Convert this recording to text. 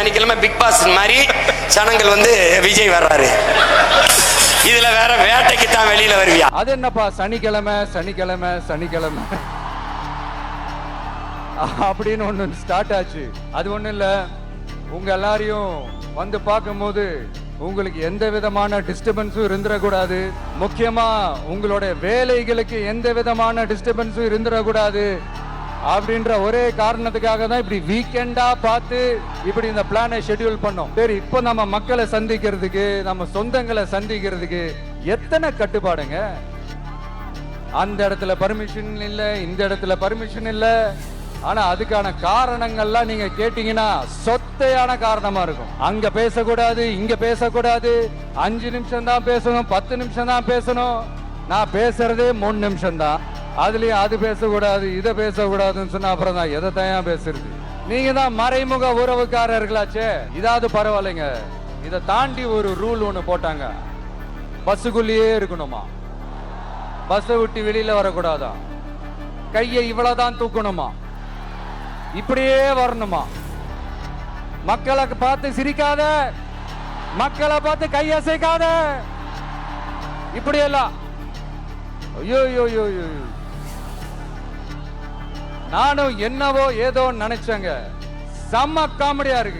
சனிக்கிழமை big pass மாதிரி சனங்கள் வந்து விஜய் வர்றாரு. இதுல வேற வேட்டைக்கு தான் வெளியில வருவியா? அது என்னப்பா சனிக்கிழமை சனிக்கிழமை சனிக்கிழமை. அப்படின்னு ஒண்ணு ஸ்டார்ட் ஆச்சு. அது ஒண்ணும் இல்ல. உங்க எல்லாரையும் வந்து பார்க்கும்போது உங்களுக்கு எந்த விதமான டிஸ்டர்பன்ஸும் இருந்துடக்கூடாது முக்கியமா உங்களோட வேலைகளுக்கு எந்த விதமான டிஸ்டர்பன்ஸும் இருந்துடக்கூடாது அப்படின்ற ஒரே காரணத்துக்காக தான் இப்படி வீக்கெண்டா பார்த்து இப்படி இந்த பிளானை ஷெட்யூல் பண்ணோம். சரி இப்போ நம்ம மக்களை சந்திக்கிறதுக்கு நம்ம சொந்தங்களை சந்திக்கிறதுக்கு எத்தனை கட்டுப்பாடுங்க? அந்த இடத்துல பர்மிஷன் இல்லை இந்த இடத்துல பர்மிஷன் இல்லை. ஆனா அதுக்கான காரணங்கள்லாம் நீங்க கேட்டீங்கன்னா சொத்தையான காரணமா இருக்கும். அங்க பேசக்கூடாது இங்க பேசக்கூடாது. அஞ்சு நிமிஷம் தான் பேசணும் பத்து நிமிஷம் தான் பேசணும். நான் பேசுறதே மூணு நிமிஷம் தான். அதுலயும் அது பேசக்கூடாது இதை பேசக்கூடாதுன்னு சொன்னா அப்புறம் தான் எதை தயா பேசுறது? நீங்க தான் மறைமுக உறவுக்காரர்களாச்சே. இதாவது பரவாயில்லைங்க. இதை தாண்டி ஒரு ரூல் ஒன்று போட்டாங்க. பஸ்ஸுக்குள்ளேயே இருக்கணுமா? பஸ்ஸை விட்டு வெளியில் வரக்கூடாதா? கையை இவ்வளோதான் தூக்கணுமா? இப்படியே வரணுமா? மக்களை பார்த்து சிரிக்காத. மக்களை பார்த்து கையசைக்காத இப்படி இப்படியெல்லாம். ஐயோ ஐயோ ஐயோ ஐயோ. நானும் என்னவோ ஏதோ நினைச்சேங்க. செம்ம காமெடியா இருக்கு.